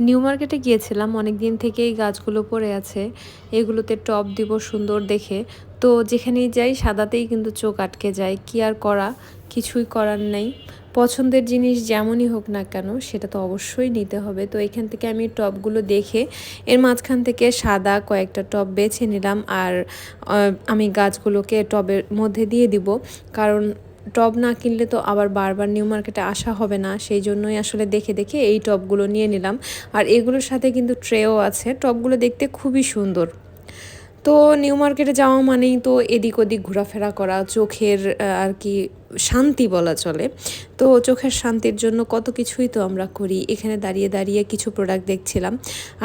New মার্কেটে গিয়েছিলাম অনেক দিন থেকেই গাছগুলো পড়ে আছে। এগুলোতে টপ দিব, সুন্দর দেখে। তো যেখানেই যাই, সাদাতেই কিন্তু চোখ আটকে যায়। কি আর করা? কিছুই করার নেই। পছন্দের জিনিস যেমনই হোক না কেন, সেটা তো অবশ্যই নিতে হবে। তো এখান থেকে আমি টপগুলো দেখে, এর মাঝখান থেকে সাদা কয়েকটা টপ বেছে নিলাম। আর আমি গাছগুলোকে টবের মধ্যে দিয়ে দিব। কারণ টব না কিনলে তো আবার বারবার নিউ মার্কেটে আসা হবে না, সেই জন্যই আসলে দেখে দেখে এই টবগুলো নিয়ে নিলাম। আর এগুলোর সাথে কিন্তু ট্রেও আছে, টবগুলো দেখতে খুবই সুন্দর। তো নিউ মার্কেটে যাওয়া মানেই তো এদিক ওদিক ঘোরাফেরা করা, চোখের আর কি শান্তি বলা চলে। তো চোখের শান্তির জন্য কত কিছুই তো আমরা করি। এখানে দাঁড়িয়ে দাঁড়িয়ে কিছু প্রোডাক্ট দেখছিলাম।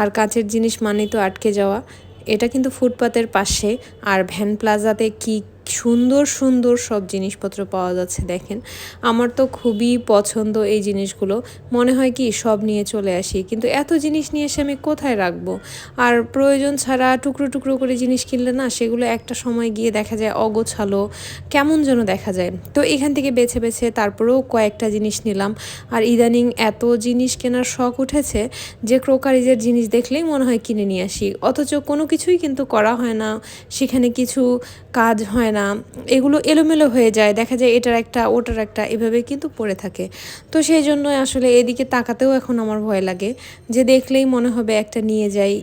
আর কাঁচের জিনিস মানেই তো আটকে যাওয়া। এটা কিন্তু ফুটপাতের পাশে। আর ভ্যান প্লাজাতে কি সুন্দর সুন্দর সব জিনিসপত্র পাওয়া যাচ্ছে, দেখেন। আমার তো খুবই পছন্দ এই জিনিসগুলো। মনে হয় কি, সব নিয়ে চলে আসি। কিন্তু এত জিনিস নিয়ে এসে আমি কোথায় রাখব? আর প্রয়োজন ছাড়া টুকরো টুকরো করে জিনিস কিনলে না, সেগুলো একটা সময় গিয়ে দেখা যায় অগোছালো, কেমন যেন দেখা যায়। তো এখান থেকে বেছে বেছে তারপরেও কয়েকটা জিনিস নিলাম। আর ইদানিং এত জিনিস কেনার শখ উঠেছে যে, ক্রোকারিজের জিনিস দেখলেই মনে হয় কিনে নিয়ে আসি। অথচ কোনো কিছুই কিন্তু করা হয় না। সেখানে কিছু কাজ হয় না। এগুলো এলোমেলো হয়ে যায়। দেখা যায় এটার একটা, ওটার একটা, এভাবে কিন্তু পড়ে থাকে। তো সেই জন্য আসলে এদিকে তাকাতেও এখন আমার ভয় লাগে, যে দেখলেই মনে হবে একটা নিয়ে যাই।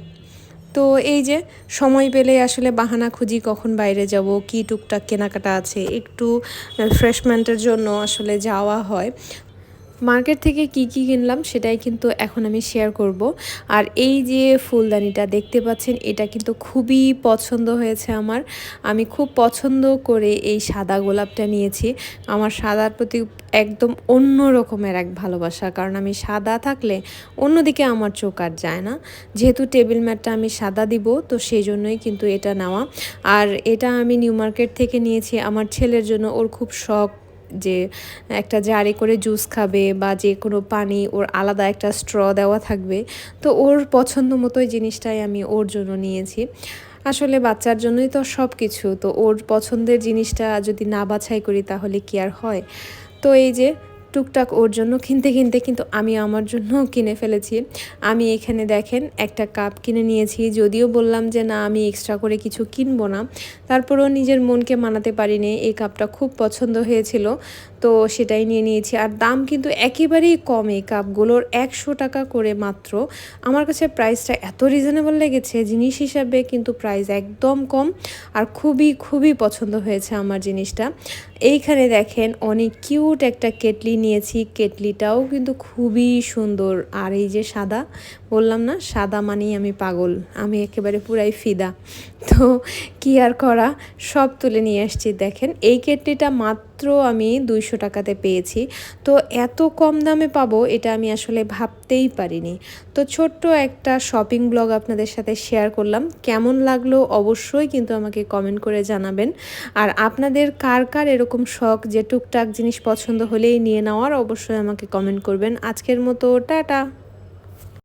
তো এই যে সময় পেলে আসলে বাহানা খুঁজি কখন বাইরে যাব, কি টুকটাক কেনাকাটা আছে, একটু রিফ্রেশমেন্টের জন্য আসলে যাওয়া হয়। মার্কেট থেকে কি কি কিনলাম সেটাই কিন্তু এখন আমি শেয়ার করব। আর এই যে ফুলদানিটা দেখতে পাচ্ছেন, এটা কিন্তু খুবই পছন্দ হয়েছে আমার। আমি খুব পছন্দ করে এই সাদা গোলাপটা নিয়েছি। আমার সাদার প্রতি একদম অন্য রকমের এক ভালোবাসা, কারণ আমি সাদা থাকলে অন্যদিকে আমার চোখ আর যায় না। যেহেতু টেবিল ম্যাটটা আমি সাদা দিব, তো সেই জন্যই কিন্তু এটা নেওয়া। আর এটা আমি নিউ মার্কেট থেকে নিয়েছি। আমার ছেলের জন্য ওর খুব শখ যে একটা জারে করে জুস খাবে বা যে কোনো পানি ওর আলাদা একটা স্ট্র দেওয়া থাকবে। তো ওর পছন্দ মতোই জিনিসটাই আমি ওর জন্য নিয়েছি। আসলে বাচ্চার জন্যই তো সব কিছু তো ওর পছন্দের জিনিসটা যদি না বাছাই করি তাহলে কি আর হয়? তো এই যে টুকটাক ওর জন্য কিনতে কিনতে কিন্তু আমি আমার জন্য কিনে ফেলেছি। আমি এখানে দেখেন একটা কাপ কিনে নিয়েছি, যদিও বললাম যে না, আমি এক্সট্রা করে কিছু কিনবো না। তারপরেও নিজের মনকে মানাতে পারিনি, এই কাপটা খুব পছন্দ হয়েছিল। তো সেটাই নিয়ে নিয়েছি। আর দাম কিন্তু একেবারেই কম এই কাপগুলোর একশো টাকা করে মাত্র। আমার কাছে প্রাইসটা এত রিজনেবল লেগেছে, জিনিস হিসাবে কিন্তু প্রাইস একদম কম। আর খুবই খুবই পছন্দ হয়েছে আমার জিনিসটা। এইখানে দেখেন অনেক কিউট একটা কেটলি নিয়েছি। কেটলিটাও কিন্তু খুবই সুন্দর। আর এই যে সাদা, বললাম না, সাদা মানেই আমি পাগল। আমি একেবারে পুরাই ফিদা। তো কি আর করা, সব তুলে নিয়ে আসছি। দেখেন এই কেটলিটা মাত্র আমি দুইশো টাকাতে পেয়েছি। তো এত কম দামে পাবো এটা আমি আসলে ভাবতেই পারিনি। তো ছোট্ট একটা শপিং ব্লগ আপনাদের সাথে শেয়ার করলাম। কেমন লাগল অবশ্যই কিন্তু আমাকে কমেন্ট করে জানাবেন। আর আপনাদের কার কার এরকম শখ যে টুকটাক জিনিস পছন্দ হলেই নিয়ে নেওয়ার, অবশ্যই আমাকে কমেন্ট করবেন। আজকের মতো, টাটা!